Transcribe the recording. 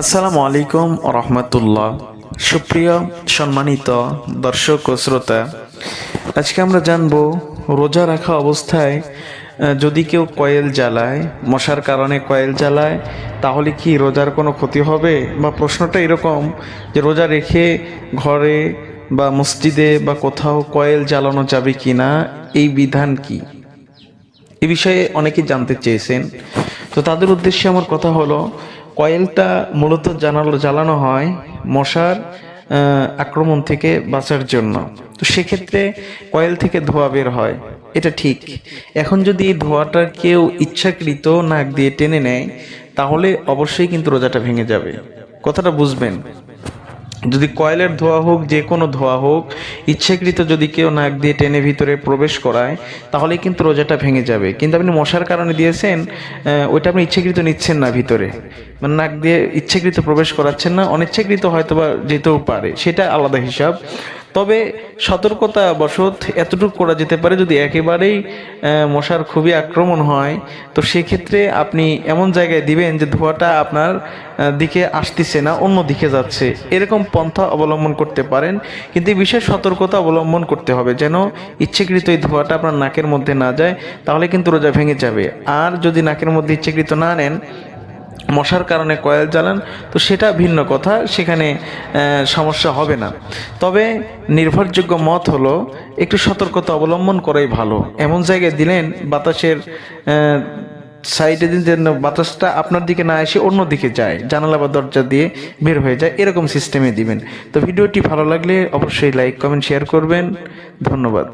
আসসালামু আলাইকুম রহমতুল্লাহ। সুপ্রিয় সম্মানিত দর্শক ও শ্রোতা, আজকে আমরা জানব রোজা রাখা অবস্থায় যদি কেউ কয়েল জ্বালায়, মশার কারণে কয়েল জ্বালায়, তাহলে কি রোজার কোনো ক্ষতি হবে? বা প্রশ্নটা এরকম যে রোজা রেখে ঘরে বা মসজিদে বা কোথাও কয়েল জ্বালানো যাবে কি না এই বিধান কি? এ বিষয়ে অনেকে জানতে চেয়েছেন। তো তাদের উদ্দেশ্যে আমার কথা হলো কয়েলটা মূলত জানালো জ্বালানো হয় মশার আক্রমণ থেকে বাঁচার জন্য। তো সেক্ষেত্রে কয়েল থেকে ধোয়া বের হয়। এটা ঠিক। এখন যদি এই ধোঁয়াটা কেউ ইচ্ছাকৃত নাক দিয়ে টেনে নেয়, তাহলে অবশ্যই কিন্তু রোজাটা ভেঙে যাবে। কথাটা বুঝবেন। যদি কয়েলের ধোয়া হোক, যে কোনো ধোয়া হোক, ইচ্ছাকৃত যদি কেউ নাক দিয়ে টেনে ভিতরে প্রবেশ করায়, তাহলে কিন্তু রোজাটা ভেঙে যাবে। কিন্তু আপনি মশার কারণে দিয়েছেন ওইটা আপনি ইচ্ছাকৃত নিচ্ছেন না ভিতরে। মানে নাক দিয়ে ইচ্ছাকৃত প্রবেশ করাচ্ছেন না, অনিচ্ছাকৃত হয়তো বা যেতেও পারে, সেটা আলাদা হিসাব। তবে সতর্কতা বশত এতটুকু করা যেতে পারে যদি একেবারেই মশার খুবই আক্রমণ হয়, তো সেক্ষেত্রে আপনি এমন জায়গায় দিবেন যে ধোঁয়াটা আপনার দিকে আসতেছে না, অন্য দিকে যাচ্ছে। এরকম পন্থা অবলম্বন করতে পারেন, কিন্তু বিশেষ সতর্কতা অবলম্বন করতে হবে। যেন ইচ্ছেকৃত এই ধোঁয়াটা আপনার নাকের মধ্যে না যায়, তাহলে কিন্তু রোজা ভেঙে যাবে। আর যদি নাকের মধ্যে ইচ্ছাকৃত না নেন মশার কারণে কয়েল জ্বালান, তো সেটা ভিন্ন কথা, সেখানে সমস্যা হবে না। তবে নির্ভরযোগ্য মত হলো, একটু সতর্কতা অবলম্বন করাই ভালো। এমন জায়গায় দিলেন, বাতাসের সাইডে দিন যেন বাতাসটা আপনার দিকে না এসে অন্য দিকে যায়, জানালা বা দরজা দিয়ে বের হয়ে যায়, এরকম সিস্টেমে দিবেন। তো ভিডিওটি ভালো লাগলে অবশ্যই লাইক কমেন্ট শেয়ার করবেন। ধন্যবাদ।